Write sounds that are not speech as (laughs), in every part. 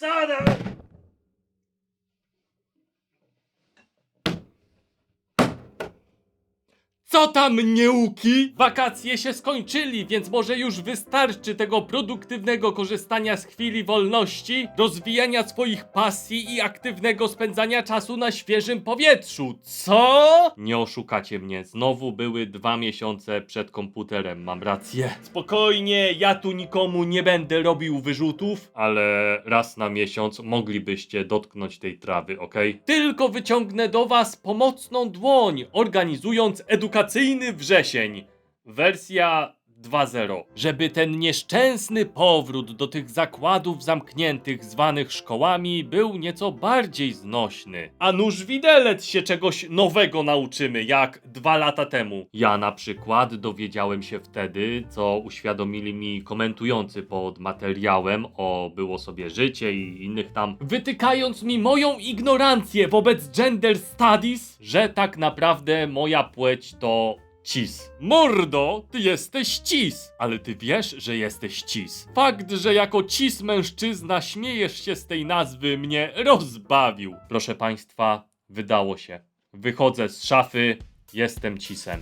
Co Co tam nieuki? Wakacje się skończyli, więc może już wystarczy tego produktywnego korzystania z chwili wolności, rozwijania swoich pasji i aktywnego spędzania czasu na świeżym powietrzu. Co? Nie oszukacie mnie, znowu były dwa miesiące przed komputerem, mam rację. Spokojnie, ja tu nikomu nie będę robił wyrzutów, ale raz na miesiąc moglibyście dotknąć tej trawy, ok? Tylko wyciągnę do was pomocną dłoń, organizując edukacyjny wrzesień. Wersja 2.0. Żeby ten nieszczęsny powrót do tych zakładów zamkniętych zwanych szkołami był nieco bardziej znośny. A nuż widelec się czegoś nowego nauczymy, jak dwa lata temu. Ja na przykład dowiedziałem się wtedy, co uświadomili mi komentujący pod materiałem o Było sobie życie i innych tam, wytykając mi moją ignorancję wobec gender studies, że tak naprawdę moja płeć to Cis. Mordo, ty jesteś cis, ale ty wiesz, że jesteś cis. Fakt, że jako cis mężczyzna śmiejesz się z tej nazwy mnie rozbawił. Proszę państwa, wydało się. Wychodzę z szafy, jestem cisem.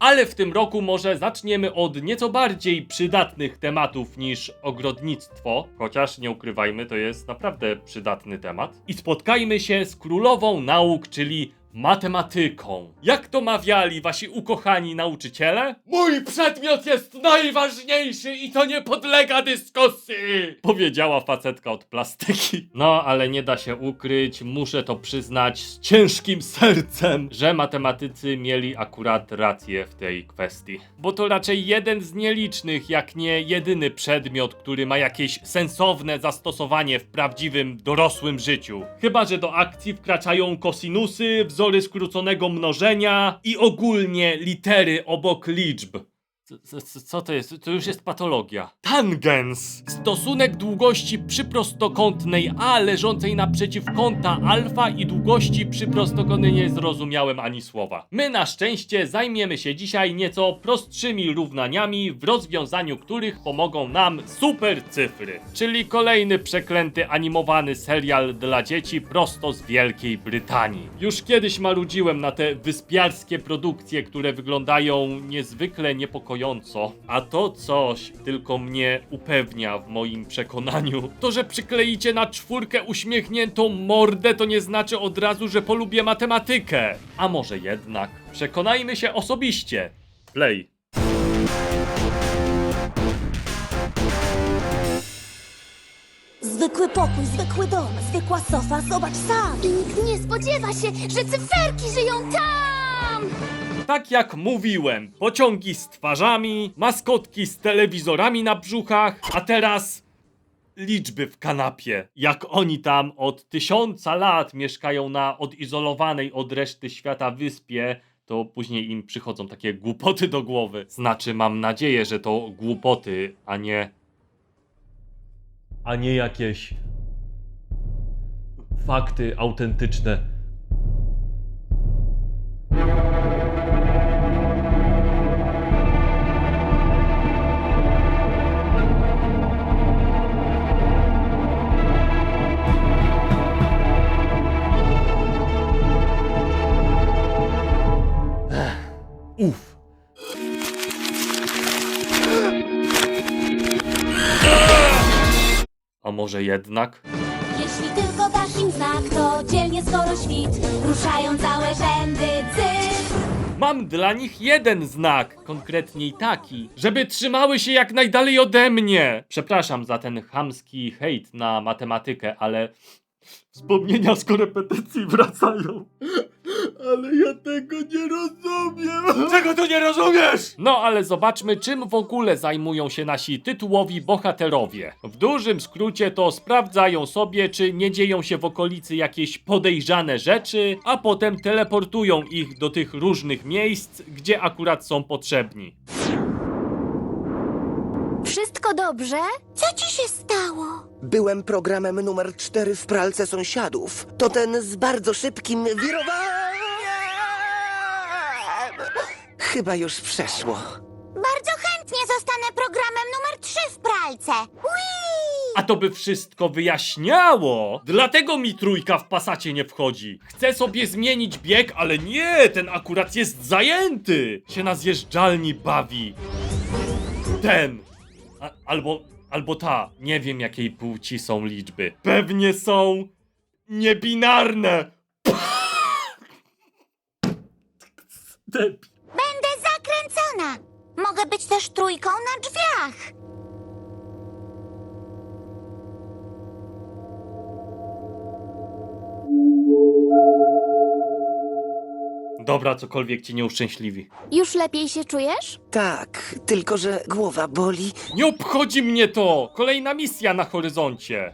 Ale w tym roku może zaczniemy od nieco bardziej przydatnych tematów niż ogrodnictwo, chociaż nie ukrywajmy, to jest naprawdę przydatny temat. I spotkajmy się z królową nauk, czyli matematyką. Jak to mawiali wasi ukochani nauczyciele? Mój przedmiot jest najważniejszy i to nie podlega dyskusji! Powiedziała facetka od plastyki. (laughs) No, ale nie da się ukryć, muszę to przyznać z ciężkim sercem, że matematycy mieli akurat rację w tej kwestii. Bo to raczej jeden z nielicznych, jak nie jedyny przedmiot, który ma jakieś sensowne zastosowanie w prawdziwym, dorosłym życiu. Chyba, że do akcji wkraczają kosinusy, wzory skróconego mnożenia i ogólnie litery obok liczb. Co, co, co to jest? To już jest patologia. Tangens! Stosunek długości przyprostokątnej A leżącej naprzeciw kąta alfa i długości przyprostokątnej nie zrozumiałem ani słowa. My na szczęście zajmiemy się dzisiaj nieco prostszymi równaniami, w rozwiązaniu których pomogą nam super cyfry. Czyli kolejny przeklęty animowany serial dla dzieci prosto z Wielkiej Brytanii. Już kiedyś marudziłem na te wyspiarskie produkcje, które wyglądają niezwykle niepokojąco, a to coś tylko mnie upewnia w moim przekonaniu. To, że przykleicie na czwórkę uśmiechniętą mordę, to nie znaczy od razu, że polubię matematykę. A może jednak? Przekonajmy się osobiście. Play. Zwykły pokój, zwykły dom, zwykła sofa, zobacz sam. I nikt nie spodziewa się, że cyferki żyją tam! Tak jak mówiłem, pociągi z twarzami, maskotki z telewizorami na brzuchach, a teraz liczby w kanapie. Jak oni tam od tysiąca lat mieszkają na odizolowanej od reszty świata wyspie, to później im przychodzą takie głupoty do głowy. Znaczy, mam nadzieję, że to głupoty, a nie. a nie jakieś. fakty autentyczne. Może jednak? Jeśli tylko dasz im znak, to dzielnie skoro świt ruszają całe rzędy cyfr. Mam dla nich jeden znak, konkretniej taki, żeby trzymały się jak najdalej ode mnie. Przepraszam za ten chamski hejt na matematykę, ale wspomnienia z korepetycji wracają. Ale ja tego nie rozumiem. Czego tu nie rozumiesz? No ale zobaczmy, czym w ogóle zajmują się nasi tytułowi bohaterowie. W dużym skrócie to sprawdzają sobie, czy nie dzieją się w okolicy jakieś podejrzane rzeczy, a potem teleportują ich do tych różnych miejsc, gdzie akurat są potrzebni. Wszystko dobrze? Co ci się stało? Byłem programem numer 4 w pralce sąsiadów. To ten z bardzo szybkim wirowaniem. Chyba już przeszło. Bardzo chętnie zostanę programem numer 3 w pralce. Whee! A to by wszystko wyjaśniało. Dlatego mi trójka w pasacie nie wchodzi. Chcę sobie zmienić bieg, ale nie, ten akurat jest zajęty. Się na zjeżdżalni bawi. Ten. A, albo, albo ta. Nie wiem jakiej płci są liczby. Pewnie są niebinarne. Będę zakręcona. Mogę być też trójką na drzwiach. Dobra, cokolwiek cię nie uszczęśliwi. Już lepiej się czujesz? Tak, tylko że głowa boli. Nie obchodzi mnie to! Kolejna misja na horyzoncie.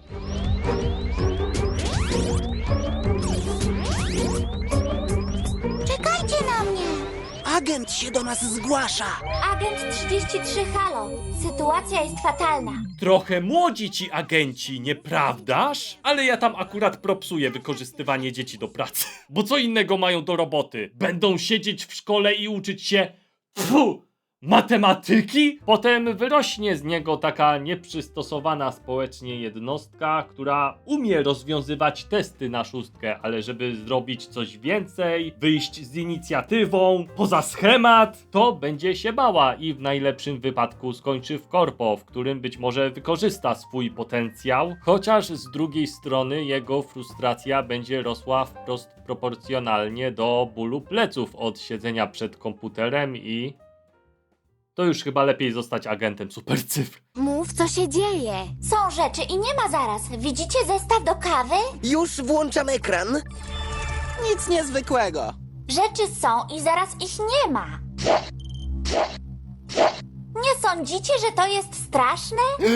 Agent się do nas zgłasza. Agent 33 Halo. Sytuacja jest fatalna. Trochę młodzi ci agenci, nieprawdaż? Ale ja tam akurat propsuję wykorzystywanie dzieci do pracy. Bo co innego mają do roboty? Będą siedzieć w szkole i uczyć się. Fu! Matematyki? Potem wyrośnie z niego taka nieprzystosowana społecznie jednostka, która umie rozwiązywać testy na szóstkę, ale żeby zrobić coś więcej, wyjść z inicjatywą, poza schemat, to będzie się bała i w najlepszym wypadku skończy w korpo, w którym być może wykorzysta swój potencjał, chociaż z drugiej strony jego frustracja będzie rosła wprost proporcjonalnie do bólu pleców od siedzenia przed komputerem i to już chyba lepiej zostać agentem supercyfr. Mów, co się dzieje. Są rzeczy i nie ma zaraz. Widzicie zestaw do kawy? Już włączam ekran. Nic niezwykłego. Rzeczy są i zaraz ich nie ma. Nie sądzicie, że to jest straszne? (gasps)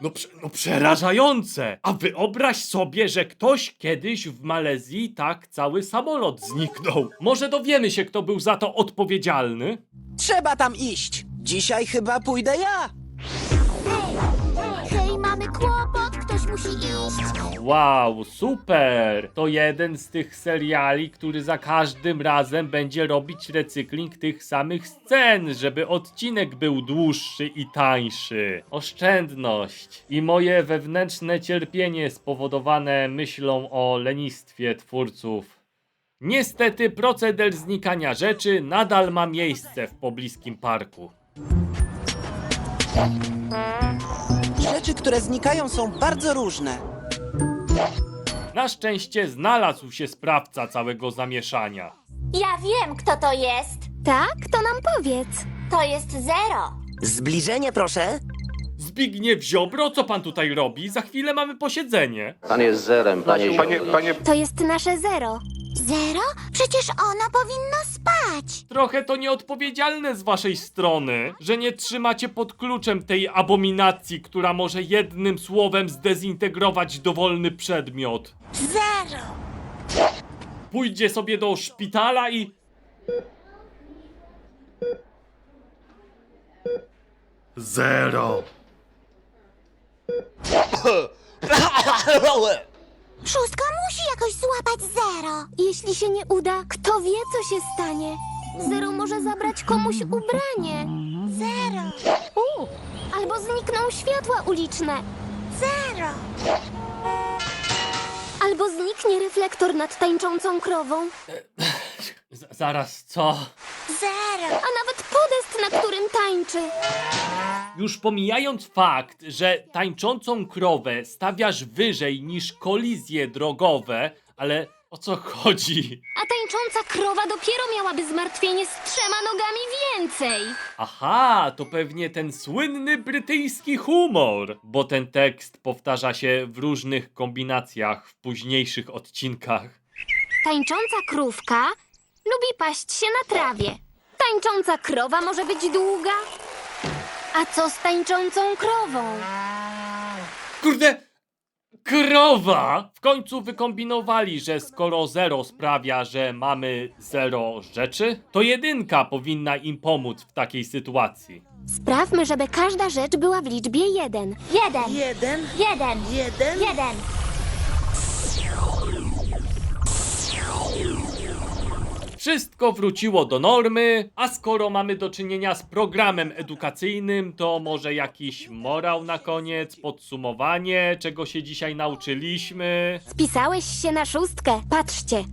No, prze, no przerażające! A wyobraź sobie, że ktoś kiedyś w Malezji tak cały samolot zniknął. Może dowiemy się, kto był za to odpowiedzialny? Trzeba tam iść. Dzisiaj chyba pójdę ja. Hej, mamy kłopot, ktoś musi iść. Wow, super! To jeden z tych seriali, który za każdym razem będzie robić recykling tych samych scen, żeby odcinek był dłuższy i tańszy. Oszczędność i moje wewnętrzne cierpienie spowodowane myślą o lenistwie twórców. Niestety proceder znikania rzeczy nadal ma miejsce w pobliskim parku. Rzeczy, które znikają, są bardzo różne. Na szczęście znalazł się sprawca całego zamieszania. Ja wiem, kto to jest. Tak? To nam powiedz. To jest Zero. Zbliżenie, proszę. Zbigniew Ziobro, co pan tutaj robi? Za chwilę mamy posiedzenie. Pan jest zerem, panie Panie, Ziobro. panie, To jest nasze zero. Zero? Przecież ono powinno spać. Trochę to nieodpowiedzialne z waszej strony, że nie trzymacie pod kluczem tej abominacji, która może jednym słowem zdezintegrować dowolny przedmiot. Zero. Pójdzie sobie do szpitala i... Zero. (laughs) (laughs) (laughs) Szóstka musi jakoś złapać Zero. Jeśli się nie uda, kto wie, co się stanie. Zero może zabrać komuś ubranie. Zero. U, albo znikną światła uliczne. Zero. Albo zniknie reflektor nad tańczącą krową. (sighs) Z zaraz, co? Zero. A nawet podest, na którym tańczy. Już pomijając fakt, że tańczącą krowę stawiasz wyżej niż kolizje drogowe, ale o co chodzi? A tańcząca krowa dopiero miałaby zmartwienie z trzema nogami więcej. Aha, to pewnie ten słynny brytyjski humor, bo ten tekst powtarza się w różnych kombinacjach w późniejszych odcinkach. Tańcząca krówka lubi paść się na trawie. Tańcząca krowa może być długa. A co z tańczącą krową? Kurde, krowa! W końcu wykombinowali, że skoro zero sprawia, że mamy zero rzeczy, to jedynka powinna im pomóc w takiej sytuacji. Sprawmy, żeby każda rzecz była w liczbie jeden. Jeden. Jeden, Jeden. jeden. Jeden. Wszystko wróciło do normy, a skoro mamy do czynienia z programem edukacyjnym, to może jakiś morał na koniec, podsumowanie, czego się dzisiaj nauczyliśmy. Spisałeś się na szóstkę. Patrzcie.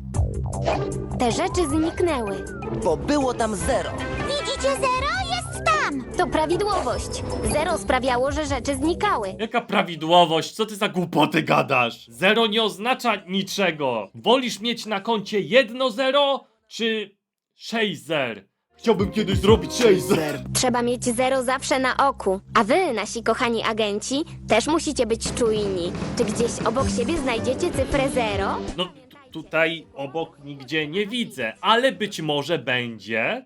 Te rzeczy zniknęły. Bo było tam zero. Widzicie zero? Jest tam! To prawidłowość. Zero sprawiało, że rzeczy znikały. Jaka prawidłowość? Co ty za głupoty gadasz? Zero nie oznacza niczego. Wolisz mieć na koncie jedno zero, czy sześć zer? Chciałbym kiedyś zrobić sześć zer. Trzeba mieć zero zawsze na oku. A wy, nasi kochani agenci, też musicie być czujni. Czy gdzieś obok siebie znajdziecie cyfrę zero? No t- tutaj obok nigdzie nie widzę, ale być może będzie.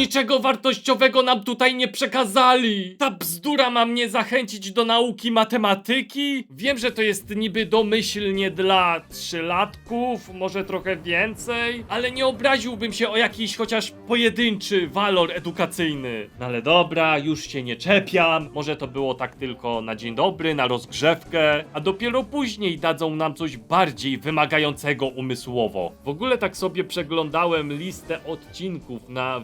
Niczego wartościowego nam tutaj nie przekazali. Ta bzdura ma mnie zachęcić do nauki matematyki. Wiem, że to jest niby domyślnie dla trzylatków, może trochę więcej, ale nie obraziłbym się o jakiś chociaż pojedynczy walor edukacyjny. No ale dobra, już się nie czepiam. Może to było tak tylko na dzień dobry, na rozgrzewkę, a dopiero później dadzą nam coś bardziej wymagającego umysłowo. W ogóle tak sobie przeglądałem listę odcinków na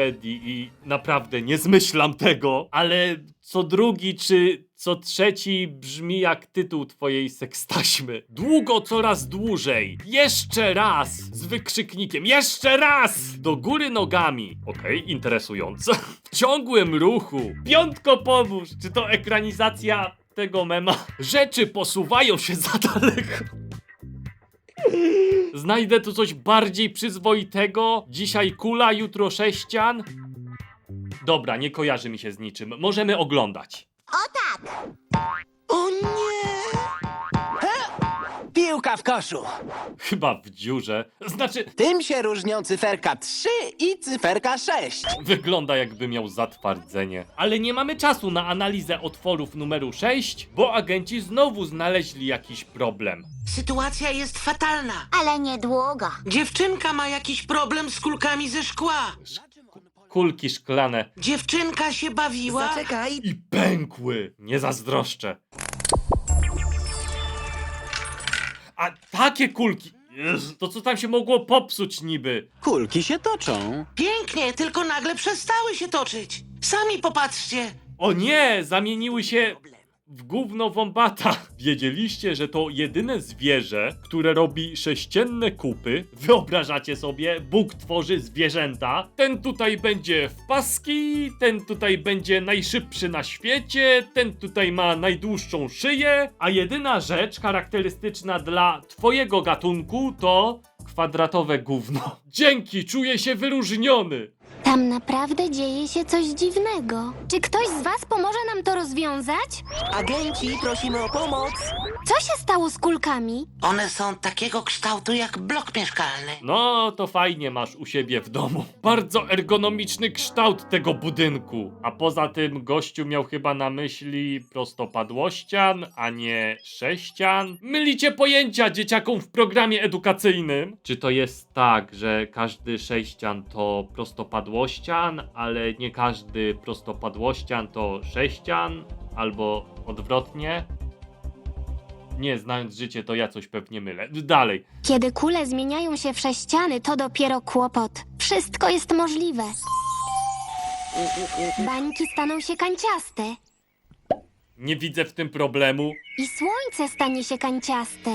Wikipedii i naprawdę nie zmyślam tego, ale co drugi czy co trzeci brzmi jak tytuł twojej sekstaśmy. Długo coraz dłużej. Jeszcze raz! Z wykrzyknikiem. Jeszcze raz! Do góry nogami. Okej, interesujące. W ciągłym ruchu. Piątko pomóż! Czy to ekranizacja tego mema? Rzeczy posuwają się za daleko. Znajdę tu coś bardziej przyzwoitego. Dzisiaj kula, jutro sześcian. Dobra, nie kojarzy mi się z niczym. Możemy oglądać. O nie! Piłka w koszu. Chyba w dziurze. Znaczy, Tym się różnią cyferka 3 i cyferka 6. wygląda jakby miał zatwardzenie. Ale nie mamy czasu na analizę otworów numeru 6, bo agenci znowu znaleźli jakiś problem. Sytuacja jest fatalna. Ale niedługo. Dziewczynka ma jakiś problem z kulkami ze szkła. Kulki szklane Dziewczynka się bawiła. Zaczekaj. i pękły. Nie zazdroszczę. A takie kulki. Jezu, to co tam się mogło popsuć niby? Kulki się toczą. Pięknie, tylko nagle przestały się toczyć. Sami popatrzcie. O nie, zamieniły się w gówno wąbata. (laughs) Wiedzieliście, że to jedyne zwierzę, które robi sześcienne kupy? Wyobrażacie sobie, Bóg tworzy zwierzęta. Ten tutaj będzie w paski, ten tutaj będzie najszybszy na świecie, ten tutaj ma najdłuższą szyję, a jedyna rzecz charakterystyczna dla twojego gatunku to kwadratowe gówno. (laughs) Dzięki, czuję się wyróżniony. Tam naprawdę dzieje się coś dziwnego. Czy ktoś z was pomoże nam to rozwiązać? Agenci, prosimy o pomoc. Co się stało z kulkami? One są takiego kształtu jak blok mieszkalny. No, to fajnie masz u siebie w domu. Bardzo ergonomiczny kształt tego budynku. A poza tym gościu miał chyba na myśli prostopadłościan, a nie sześcian. Mylicie pojęcia dzieciakom w programie edukacyjnym. Czy to jest tak, że każdy sześcian to prostopadłościan, ale nie każdy prostopadłościan to sześcian? Albo odwrotnie? Nie, znając życie, to ja coś pewnie mylę. Dalej. Kiedy kule zmieniają się w sześciany, to dopiero kłopot. Wszystko jest możliwe. Bańki staną się kanciaste Nie widzę w tym problemu. i słońce stanie się kanciaste.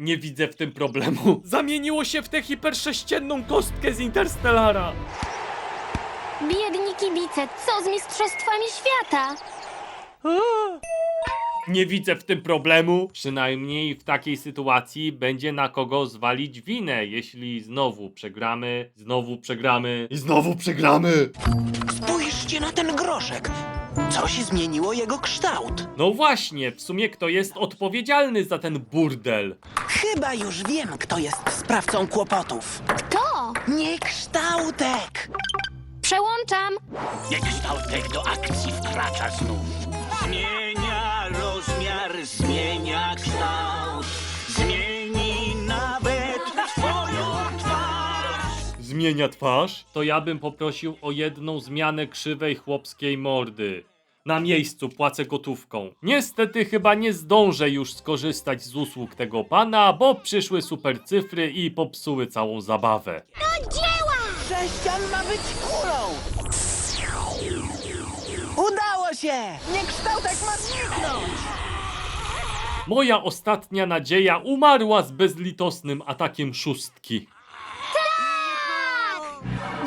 Nie widzę w tym problemu. (laughs) Zamieniło się w tę hipersześcienną kostkę z Interstellara. Biedni kibice, co z mistrzostwami świata? (laughs) Nie widzę w tym problemu. Przynajmniej w takiej sytuacji będzie na kogo zwalić winę, jeśli znowu przegramy, znowu przegramy i znowu przegramy. Spójrzcie na ten groszek. Coś zmieniło jego kształt. No właśnie, w sumie kto jest odpowiedzialny za ten burdel? Chyba już wiem, kto jest sprawcą kłopotów. Kto? Nie kształtek. Przełączam. Kształtek do akcji wkracza znów. Zmienia rozmiar, zmienia kształt. Zmienia twarz? To ja bym poprosił o jedną zmianę krzywej chłopskiej mordy. Na miejscu płacę gotówką. Niestety chyba nie zdążę już skorzystać z usług tego pana, bo przyszły super cyfry i popsuły całą zabawę. Sześcian ma być kulą! Udało się! Niekształtek ma zniknąć! Moja ostatnia nadzieja umarła z bezlitosnym atakiem szóstki.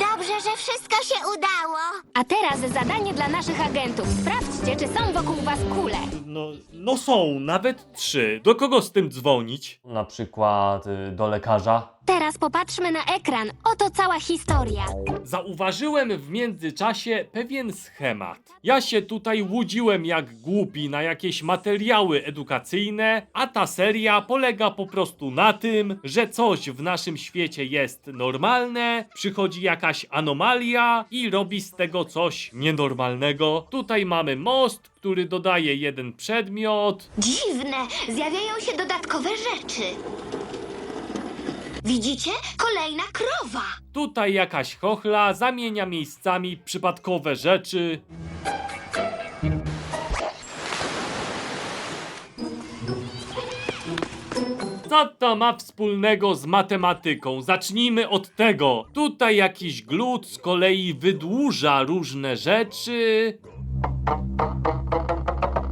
Dobrze, że wszystko się udało. A teraz zadanie dla naszych agentów. Sprawdźcie, czy są wokół was kule. No, no są, nawet trzy. Do kogo z tym dzwonić? Na przykład y, do lekarza. Teraz popatrzmy na ekran. Oto cała historia. Zauważyłem w międzyczasie pewien schemat. Ja się tutaj łudziłem jak głupi na jakieś materiały edukacyjne, a ta seria polega po prostu na tym, że coś w naszym świecie jest normalne, przychodzi jakaś anomalia i robi z tego coś nienormalnego. Tutaj mamy most, który dodaje jeden przedmiot, Dziwne, zjawiają się dodatkowe rzeczy. Widzicie? Kolejna krowa. Tutaj jakaś chochla zamienia miejscami przypadkowe rzeczy. Co to ma wspólnego z matematyką? Zacznijmy od tego. Tutaj jakiś glut z kolei wydłuża różne rzeczy.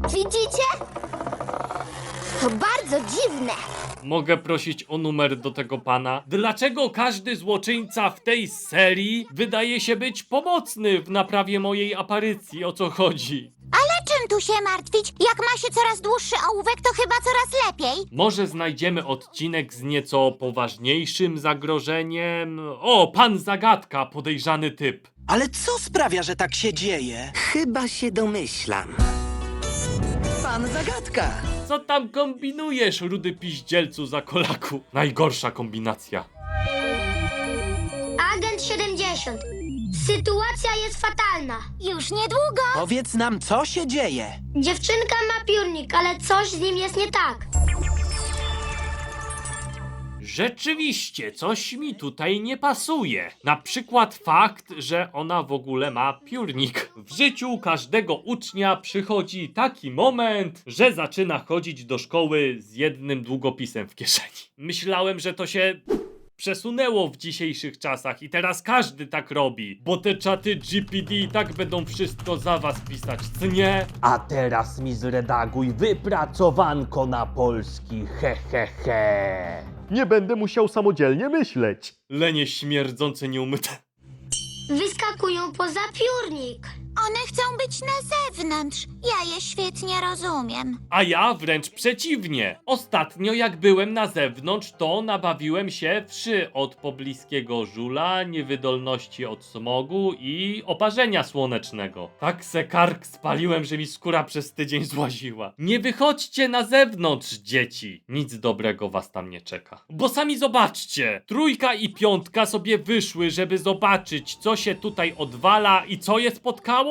Widzicie? To bardzo dziwne. Mogę prosić o numer do tego pana? Dlaczego każdy złoczyńca w tej serii wydaje się być pomocny w naprawie mojej aparycji? O co chodzi? Czym tu się martwić? Jak ma się coraz dłuższy ołówek, to chyba coraz lepiej. Może znajdziemy odcinek z nieco poważniejszym zagrożeniem? O, pan zagadka, podejrzany typ. Ale co sprawia, że tak się dzieje? Chyba się domyślam. Pan zagadka. Co tam kombinujesz, rudy piździelcu za kolaku? Najgorsza kombinacja. Agent 70. Sytuacja jest fatalna. Już niedługo. Powiedz nam, co się dzieje. Dziewczynka ma piórnik, ale coś z nim jest nie tak. Rzeczywiście, coś mi tutaj nie pasuje. Na przykład fakt, że ona w ogóle ma piórnik. W życiu każdego ucznia przychodzi taki moment, że zaczyna chodzić do szkoły z jednym długopisem w kieszeni. Myślałem, że to się przesunęło w dzisiejszych czasach i teraz każdy tak robi, bo te czaty GPD i tak będą wszystko za was pisać, co nie? A teraz mi zredaguj wypracowanko na polski, he he he. Nie będę musiał samodzielnie myśleć. Lenie śmierdzące nieumyte. Wyskakują poza piórnik. One chcą być na zewnątrz. Ja je świetnie rozumiem. A ja wręcz przeciwnie. Ostatnio jak byłem na zewnątrz, to nabawiłem się wszy od pobliskiego żula, niewydolności od smogu i oparzenia słonecznego. Tak se kark spaliłem, że mi skóra przez tydzień złaziła. Nie wychodźcie na zewnątrz, dzieci. Nic dobrego was tam nie czeka. Bo sami zobaczcie. Trójka i piątka sobie wyszły, żeby zobaczyć, co się tutaj odwala i co je spotkało.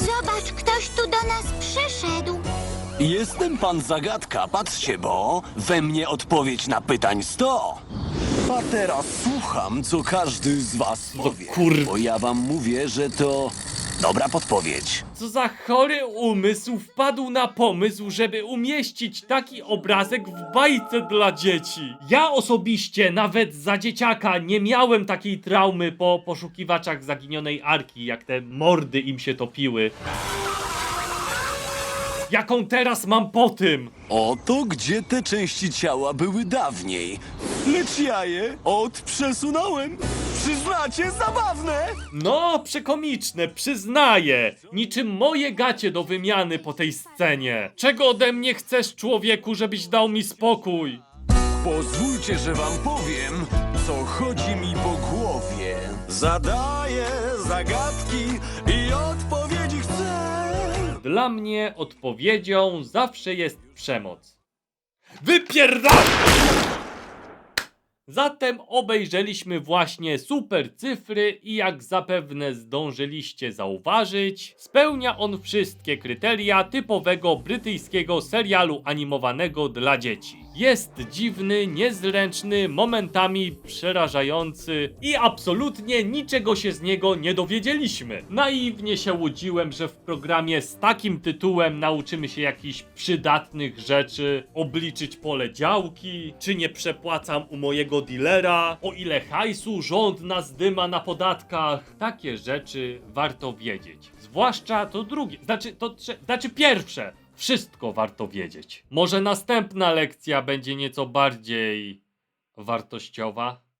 Zobacz, ktoś tu do nas przyszedł. Jestem pan zagadka, patrzcie, bo we mnie odpowiedź na pytań 100. A teraz słucham, co każdy z was powie. kur- Bo ja wam mówię, że to dobra podpowiedź. Co za chory umysł wpadł na pomysł, żeby umieścić taki obrazek w bajce dla dzieci. Ja osobiście, nawet za dzieciaka, nie miałem takiej traumy po poszukiwaczach zaginionej arki, jak te mordy im się topiły. Jaką teraz mam po tym? Oto gdzie te części ciała były dawniej. Lecz ja je odprzesunąłem. Przyznacie, zabawne? No, przekomiczne, przyznaję. Niczym moje gacie do wymiany po tej scenie. Czego ode mnie chcesz, człowieku, żebyś dał mi spokój? Pozwólcie, że wam powiem, co chodzi mi po głowie. Zadaję zagadki. Dla mnie odpowiedzią zawsze jest przemoc. Wypierdal! Zatem obejrzeliśmy właśnie super cyfry i jak zapewne zdążyliście zauważyć, spełnia on wszystkie kryteria typowego brytyjskiego serialu animowanego dla dzieci. Jest dziwny, niezręczny, momentami przerażający i absolutnie niczego się z niego nie dowiedzieliśmy. Naiwnie się łudziłem, że w programie z takim tytułem nauczymy się jakichś przydatnych rzeczy, obliczyć pole działki, czy nie przepłacam u mojego dealera, o ile hajsu rząd nas dyma na podatkach. Takie rzeczy warto wiedzieć. Zwłaszcza to drugie, znaczy to znaczy pierwsze. Wszystko warto wiedzieć. Może następna lekcja będzie nieco bardziej wartościowa.